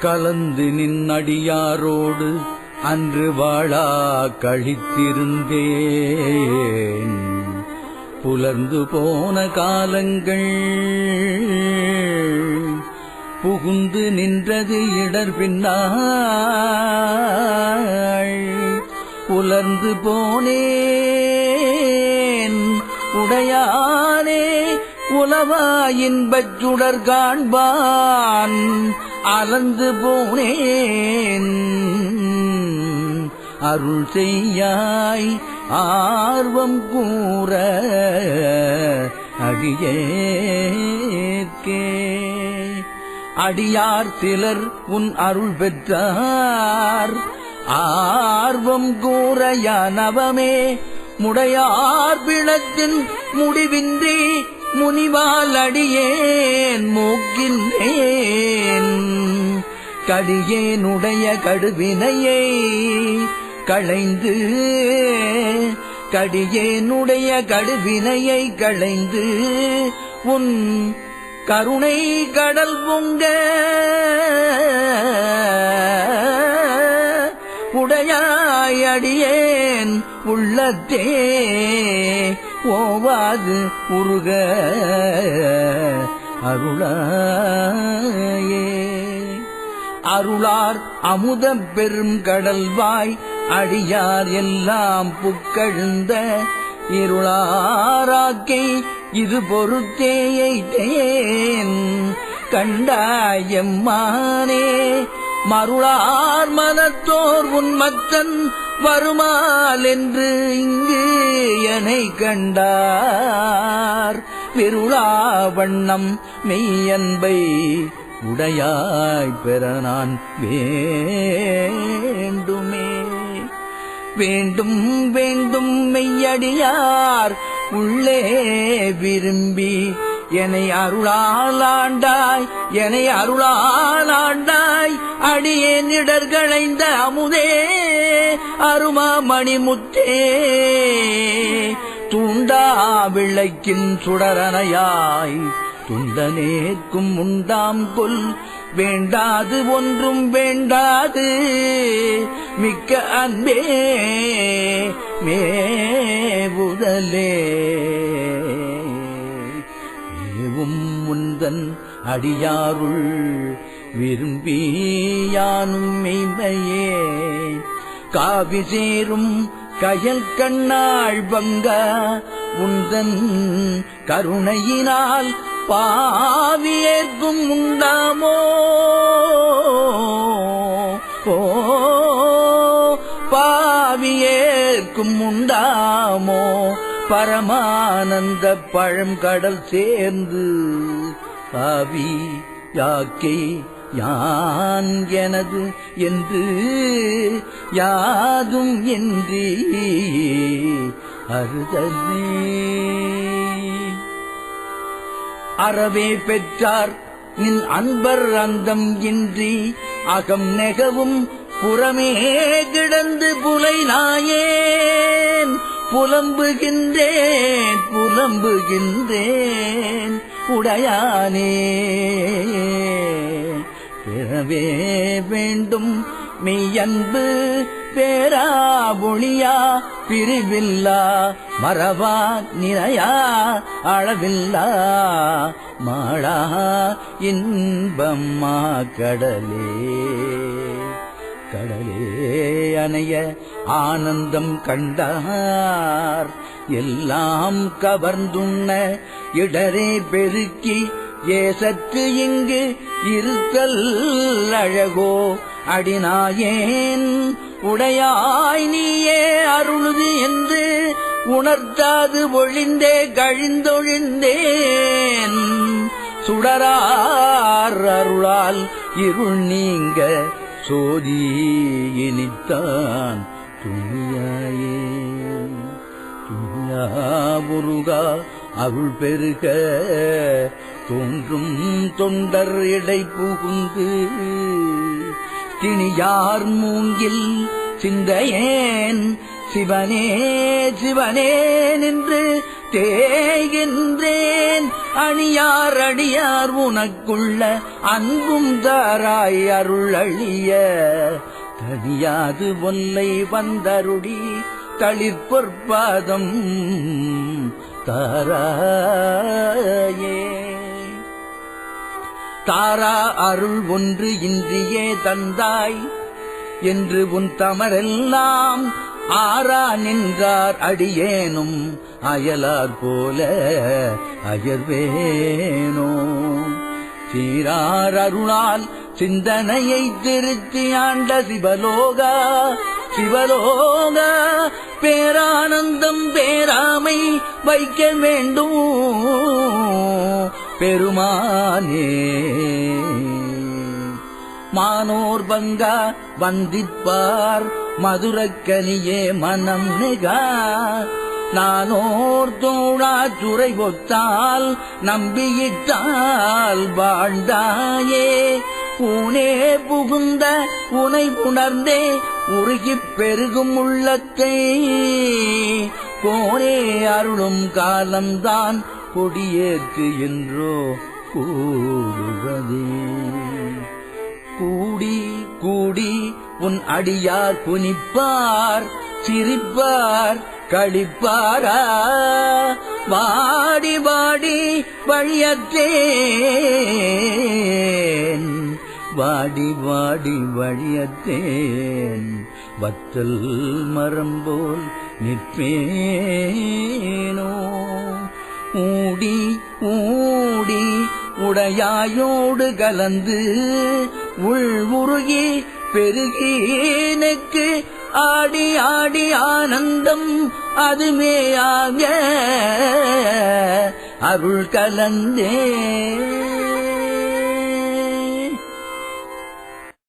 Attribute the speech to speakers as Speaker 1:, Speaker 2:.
Speaker 1: கலந்து நின்னடியாரோடு அன்று வாழா கழித்திருந்தேன். புலர்ந்து போன காலங்கள் புகுந்து நின்றது இடர் பின்னாள். உலர்ந்து போனேன் உடையானே உலவா இன்பச் சுடர் காண்பான் அலந்து போனேன். அருள் செய்யாய் ஆர்வம் கூற அடியேற்கே. அடியார் சிலர் உன் அருள் பெற்றார் ஆர்வம் கூற யானவமே. முடையார் பிணத்தின் முடிவின்றி முனிவால் அடியேன் மூக்கின்றேன். கடியேனுடைய கடுவினையை களைந்து கடியேனுடைய கடுவினையை களைந்து உன் கருணை கடல் பொங்க உடையாயடியேன் உள்ளத்தே. ஓவாது உருக அருளாயே. அருளார் அமுதம் பெரும் கடல்வாய் அடியார் எல்லாம் புக்கழுந்த இருளாராக்கை இது பொறுத்தேயேன் கண்டாயம்மானே மருளார் மனத்தோர் உன்மத்தன் வருமால் என்று இங்கு எனை கண்டார். விருளா வண்ணம் மெய்யன்பை உடையாய் பெற நான் வேண்டுமே. வேண்டும் வேண்டும் மெய்யடியார் உள்ளே விரும்பி என்னை அருளாளாண்டாய் என்னை அருளாளாண்டாய் அடியே நிடர்களைந்த அமுதே அருமா மணிமுத்தே. தூண்டா விளைக்கின் சுடரனையாய் துண்டனேற்கும் உண்டாம் கொல் வேண்டாது ஒன்றும் வேண்டாது. மிக்க அன்பே மேவுதலே தன் அடியாருள் விரும்பி யானும் மெய்மையே காவி சேரும் கயல் கண்ணாள் பங்க உந்தன் கருணையினால் பாவியேற்கும் உண்டாமோ? ஓ பாவியேற்கும் உண்டாமோ? பரமானந்த பழம் கடல் சேர்ந்து பாவி யாக்கை யான் எனது என்று யாதும் என்றி அறுதலே அறவே பெற்றார் நின் அன்பர் அந்தம் இன்றி அகம் நெகவும் புறமே கிடந்து புலை நாயேன். புலம்புகின்றேன் புலம்புகின்றேன். உடையானே பிறவே வேண்டும் மெய்யன்பு பேரா ஒளியா பிரிவில்லா மறவா நினையா அளவில்லா மாடா இன்பம்மா கடலே. கடலே அணைய ஆனந்தம் கண்டார் எல்லாம் கவர்ந்துண்ண இடரே பெருக்கி ஏசற்று இங்கு இருத்தல் அழகோ? அடினாயேன் உடையாய் நீயே அருளுது என்று உணர்த்தாது ஒழிந்தே கழிந்தொழிந்தேன். சுடரார் அருளால் இருள் நீங்க சோதி இனித்தான். துணியாயே துணியா முருகா அருள் பெருக. தோன்றும் தொண்டர் இடை புகுந்து. திணியார் மூங்கில் சிந்தையேன் சிவனே சிவனே நின்று தேகின்றேன் அணியார் அடியார் உனக்குள்ள அன்பும் தாராய் அருள் அழிய. தனியாது ஒல்லை வந்தருடி தளிர்பொற்பாதம் தாராயே. தாரா அருள் ஒன்று இன்றியே தந்தாய் என்று உன் தமரெல்லாம் ஆரா நின்றார் அடியேனும் அயலார் போல அயர்வேனோ. சீரார் அருளால் சிந்தனையை திருத்தி ஆண்ட சிவலோகா சிவலோக பேரானந்தம் பேராமை வைக்க வேண்டும். பெருமானே மானோர் பங்கா வந்திப்பார். மதுரக்கனியே மனம் நிகா நானோர் தோழா துறை ஒத்தால் நம்பியிட்டால் வாழ்ந்தாயே. ஊனே புகுந்த உனை உணர்ந்தே உருகிப் பெருகும் உள்ளத்தை. கோனே அருளும் காலம்தான் கொடியேற்று என்றோ கூடுவதே கூடி கூடி உன் அடியார் குனிப்பார் சிரிப்பார் கழிப்பாரா வாடி வாடி வழியத்தேன் வாடி வாடி வழியத்தேன். வத்தல் மரம் போல் நிற்பேனோ? ஊடி ஊடி உடையாயோடு கலந்து உள்வுருகி உருகி பெருகினுக்கு ஆடி ஆடி ஆனந்தம் அதுமேயாக அருள் கலந்தே.